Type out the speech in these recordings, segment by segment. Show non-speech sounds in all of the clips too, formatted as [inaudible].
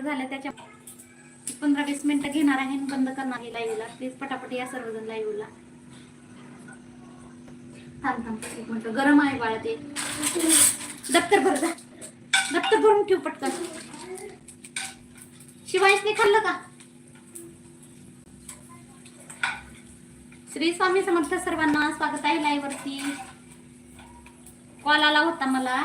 मिनिटं त्याच्या पंधरा वीस मिनिटं घेणार आहे बंद करणार आहे लाईव्हला प्लीज पटापट या सर्वजण लाईव्हला थांब थांब एक गरम आहे बाळा ते. दप्तर भर जा. दप्तर भरून ठेव पटकन. शिवायसने खाल्लं का? श्री स्वामी समर्थ सर्वांना स्वागत आहे लाईव्ह वरती. कॉल आला होता मला.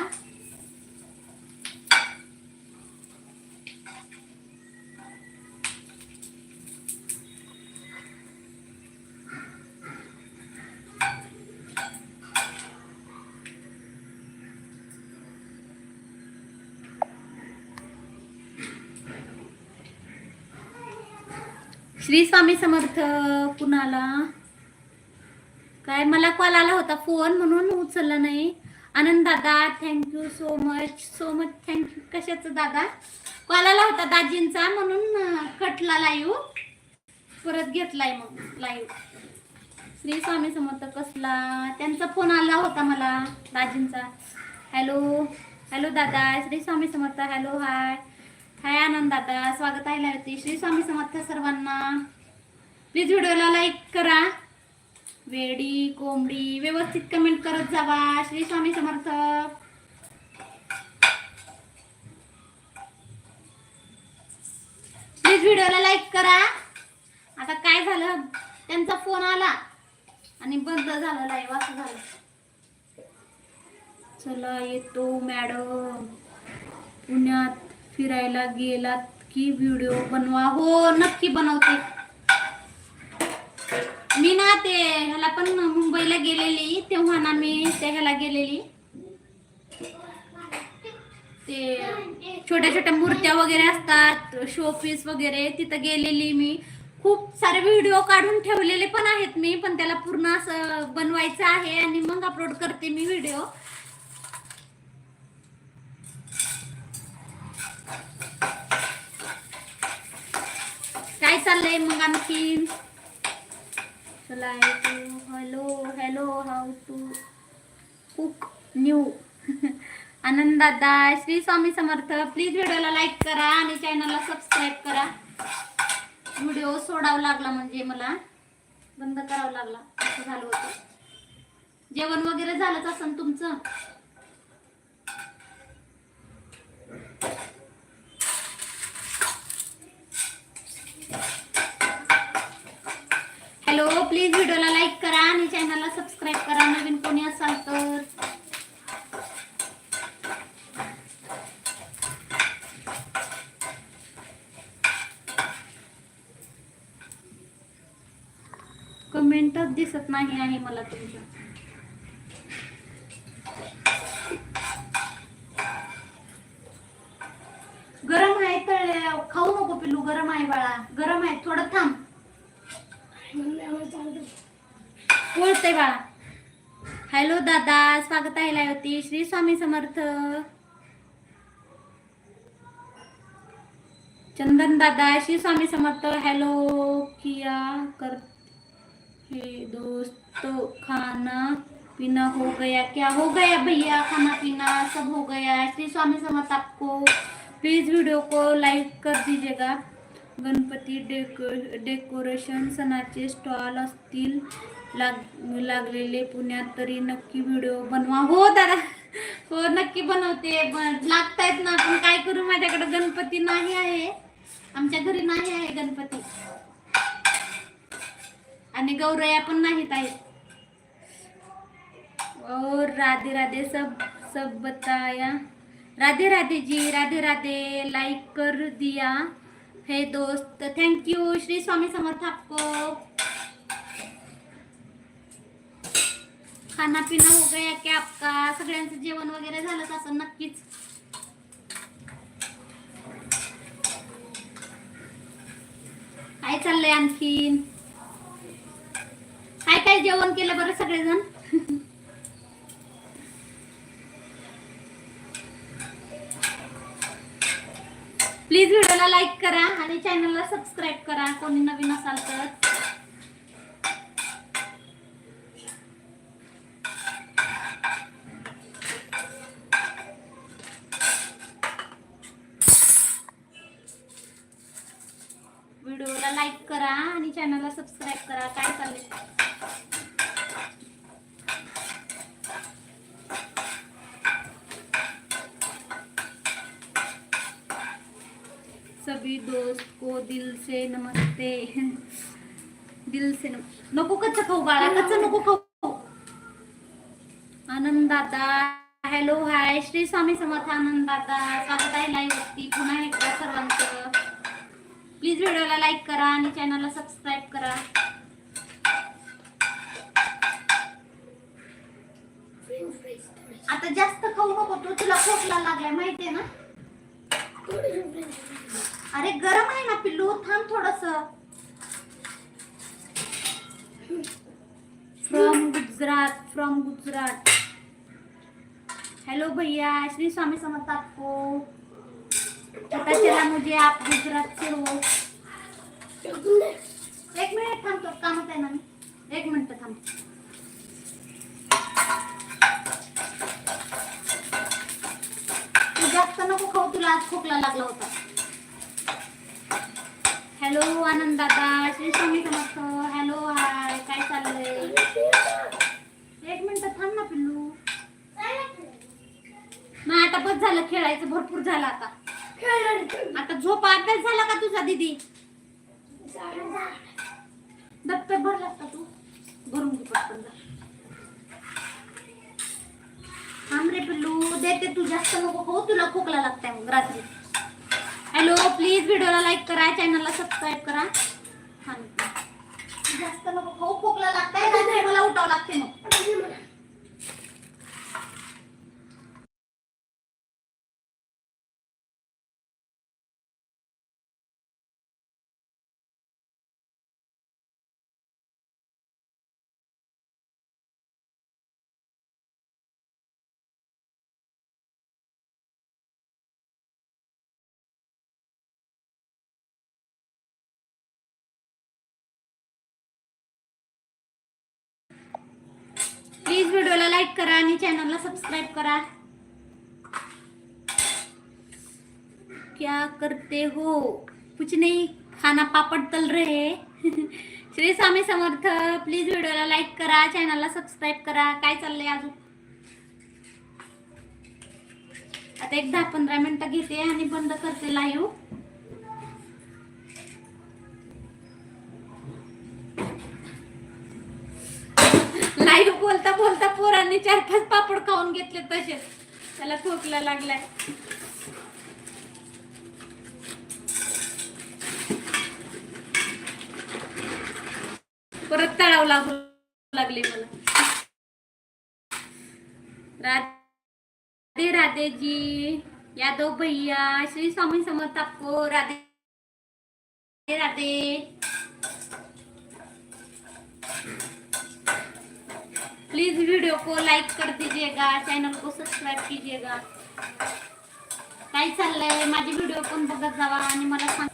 श्री स्वामी समर्थ कुणाला? काय मला कॉल आला होता फोन म्हणून उचलला नाही. आनंद दादा thank you so much so much thank you कशाचं दादा? कॉल आला होता दाजींचा म्हणून कटला लाईव्ह परत घेतलाय मग लाईव्ह श्री स्वामी समर्थ कसला? त्यांचा फोन आला होता मला दाजींचा. हॅलो हॅलो दादा श्री स्वामी समर्थ हॅलो हाय हाय आनंद आता. स्वागत आहे लावती श्री स्वामी समर्थ सर्वांना. प्लीज व्हिडिओला लाईक करा. वेडी कोंबडी व्यवस्थित कमेंट करत जावा. श्री स्वामी समर्थ. प्लीज व्हिडिओला लाईक करा. आता काय झालं? त्यांचा फोन आला. आणि बंद झालं लाईव्ह असं झालं. चला येतो मॅडम पुण्यात फिरायला गेलात की व्हिडिओ बनवा? हो नक्की बनवते. मी ना ते ह्याला पण मुंबईला गेलेली तेव्हा ना मी त्या ह्याला गेलेली. ते छोट्या छोट्या मूर्त्या वगैरे असतात शोपीस वगैरे तिथं गेलेली मी. खूप सारे व्हिडिओ काढून ठेवलेले पण आहेत मी पण त्याला पूर्ण असं बनवायचं आहे आणि मग अपलोड करते मी व्हिडिओ. काय चाललंय मग आणखीन चला hello hello how to cook new Anand Shri Swami Samarth please व्हिडिओला लाईक करा आणि चॅनलला सबस्क्राईब करा. व्हिडिओ सोडावा लागला म्हणजे मला. बंद करावा लागला. असं झालं होतं. जेवण वगैरे झालंच असेल तुमचं हॅलो प्लीज व्हिडिओला लाईक करा आणि चॅनलला सबस्क्राईब करा नवीन कोणी असाल तर. कमेंटच दिसत नाही आहे मला तुमच्या. गरम आहे तळले खाऊ नको पिल्लू गरम आहे बाळा. गरम आहे थोडं थांब. बोलते बाळा. हॅलो दादा, स्वागत आहे लायवती श्री स्वामी समर्थ. चंदन दादा, श्री स्वामी समर्थ. हॅलो किया कर हे दोस्त, खाना पीना हो गया. क्या हो गया भैया? खाना पीना सब हो गया. श्री स्वामी समर्थ आपको. प्लीज़ वीडियो को लाइक कर दीजिएगा. गणपती डेको डेकोरेशन सणाचे स्टॉल असतील लाग लागलेले पुण्यात तरी नक्की व्हिडिओ बनवा. हो दादा. हो नक्की बनवते. ब- लागतायत ना आपण काय करू? माझ्याकडे गणपती नाही आहे. आमच्या घरी नाही आहे गणपती. आणि गौरया पण नाहीत आहेत. और राधे राधे सब सब बताया राधे राधे जी राधे राधे. लाइक कर दिया. है दोस्त थैंक यू श्री स्वामी समर्थ आपको. खाना पिना हो गया क्या आपका सगळ्यांचं जेवण वगैरे झालंच असं नक्कीच. काय चाललंय आणखीन? काय काय जेवण केलं बरं सगळेजण? प्लीज व्हिडिओला लाईक करा आणि चॅनलला सबस्क्राईब करा. कोणी नवीन असाल तर व्हिडिओला लाईक करा आणि चॅनलला सबस्क्राईब करा. काय चाललंय? सभी दोस्त को दिल से नमस्ते. दिल से नम नको कच्च खाऊ बाळा कच्च नको खाऊ. आनंद दादा हॅलो हाय श्री स्वामी समर्थ आनंद दादा. स्वागत आहे लाईव्ह वरती. पुन्हा एकदा सर्वांचं. प्लीज व्हिडिओला लाईक करा आणि चॅनलला सबस्क्राईब करा. आता जास्त खाऊ नको तू तुला खोकला लागलाय माहितीये ना? अरे गरम आहे ना पिल्लू थांब थोडस. From Gujarat from Gujarat hello भैया श्री स्वामी समर्थ आपको हो. पता चला मुझे आप गुजरात से हो एक मिनिट थांबतो कामात आहे ना मी एक मिनिट थांबतो जास्त नको खाऊ तुला आज खोकला लागला होता. हॅलो आनंद दादा श्री स्वामी समर्थ. हॅलो हाय काय चाललंय? एक मिनिट थांब ना पिल्लू. मग आता बस झालं खेळायचं भरपूर झालं आता. आता झोप अभ्यास झाला का तुझा दीदी? दप्तर भरलास का तू. भरून घे पटकन थांबरे पिल्लू देते तू जास्त नको खाऊ तुला खोकला लागताय मग रात्री. हॅलो प्लीज व्हिडिओला लाईक करा चॅनलला सबस्क्राईब करा. जास्त नको खाऊ खोकला लागताय मला उठावं लागते मग. प्लीज व्हिडिओला लाईक करा आणि चॅनलला सबस्क्राईब करा. क्या करते हो? कुछ नाही खाना पापड तल रहे. [laughs] श्री स्वामी समर्थ प्लीज व्हिडिओला लाईक करा चॅनलला सबस्क्राईब करा. काय चाललंय अजून? आता एक दहा पंधरा मिनटं घेते आणि बंद करते लाईव्ह लाईव्ह बोलता बोलता पोरांनी चार पाच पापड खाऊन घेतले तसेच. त्याला खोकला लागलाय. परत तळाव लागू लागले मला. राधे राधे जी यादव भैया श्री स्वामी समर्थ आपको राधे राधे. प्लीज वीडियो को लाइक कर दीजिएगा चॅनल को सब्सक्राइब कीजिएगा. काय चाललंय? माझे व्हिडिओ पण बघत जावा आणि मला सांग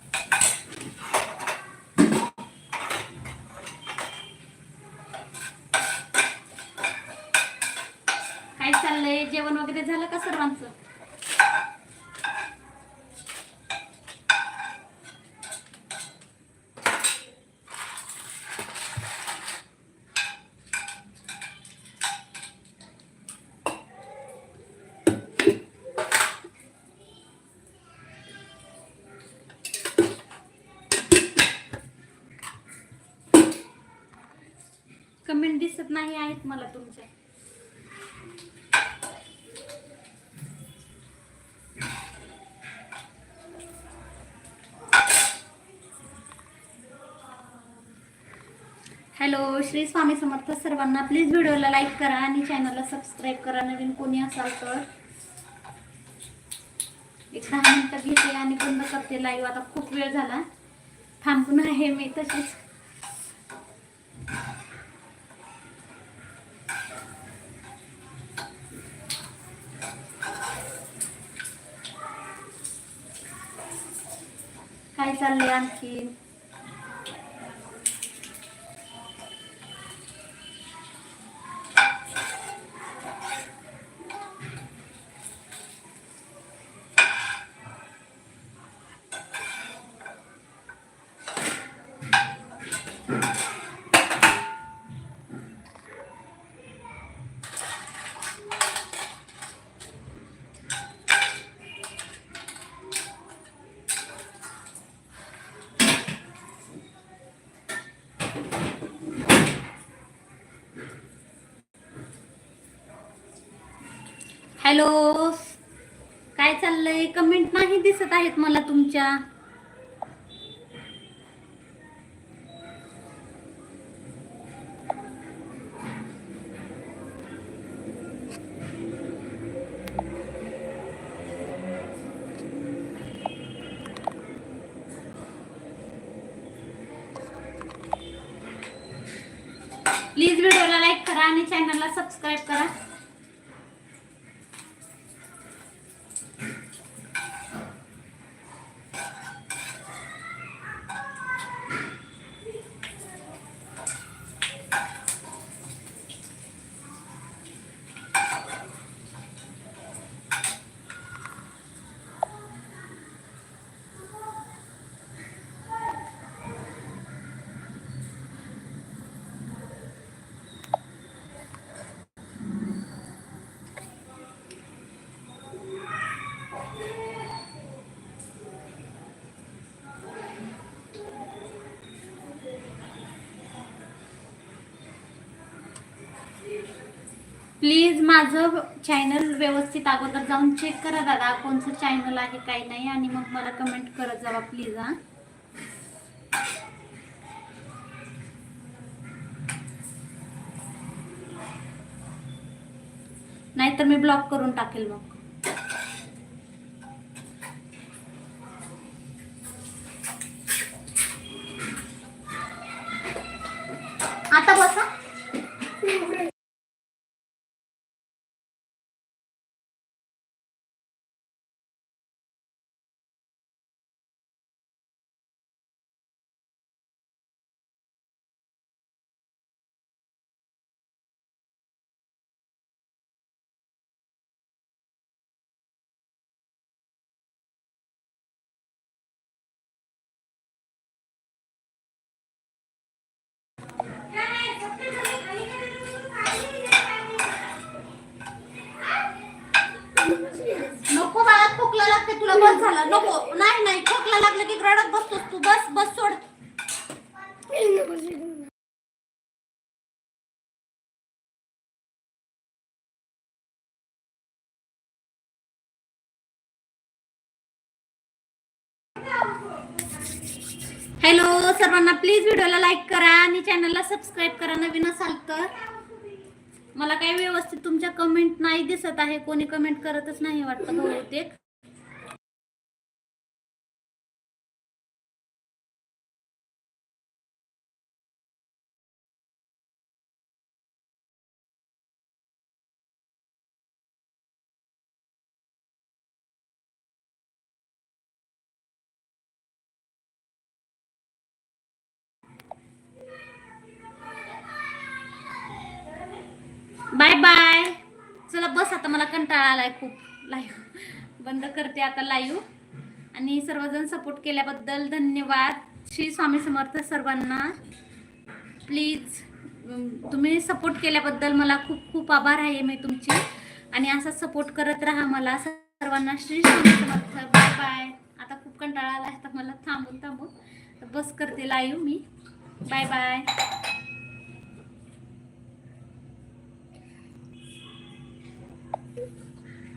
काय चाललंय जेवण वगैरे झालं का सर्वांचं दिसत नाही आहेत मला तुमच्या. हॅलो श्री स्वामी समर्थ सर्वांना प्लीज व्हिडिओला लाईक करा आणि चॅनलला सबस्क्राईब करा. नवीन कोणी असाल तर एक दहा मिनिटं घेते आणि बंद करते लाईव्ह आता खूप वेळ झाला. थांबून आहे मी तशीच. काय चाललंय आणखी हॅलो. काय चाललंय? कमेंट नाही दिसत आहेत मला तुमच्या. प्लीज व्हिडिओला लाईक करा आणि चॅनलला सबस्क्राईब करा. प्लीज माझं चॅनल व्यवस्थित अगोदर जाऊन चेक करा दादा कोणचं चॅनल आहे काही नाही आणि मग मला कमेंट करत जावा प्लीज हा. नाहीतर मी ब्लॉक करून टाकेल मग. आता बस झालं. नको. नाही नाही. खोकला लागलं की रडत बसतोस तू. बस बस सोड. हॅलो सर्वांना प्लीज व्हिडिओला लाईक करा आणि चॅनलला सबस्क्राईब करा. नवीन असाल तर. मला काही व्यवस्थित तुमच्या कमेंट नाही दिसत आहे. कोणी कमेंट करतच नाही वाटतं बहुतेक. बाय बाय चला बस आता मला कंटाळा आलाय खूप. लाईव्ह बंद करते आता लाईव्ह आणि सर्वजण सपोर्ट केल्याबद्दल धन्यवाद. श्री स्वामी समर्थ सर्वांना. प्लीज तुम्ही सपोर्ट केल्याबद्दल मला खूप खूप आभार आहे मी तुमची. आणि असा सपोर्ट करत राहा मला सर्वांना. श्री स्वामी समर्थ. बाय बाय आता खूप कंटाळा आला आता मला थांबून थांबून. बस करते लाईव्ह मी. Bye bye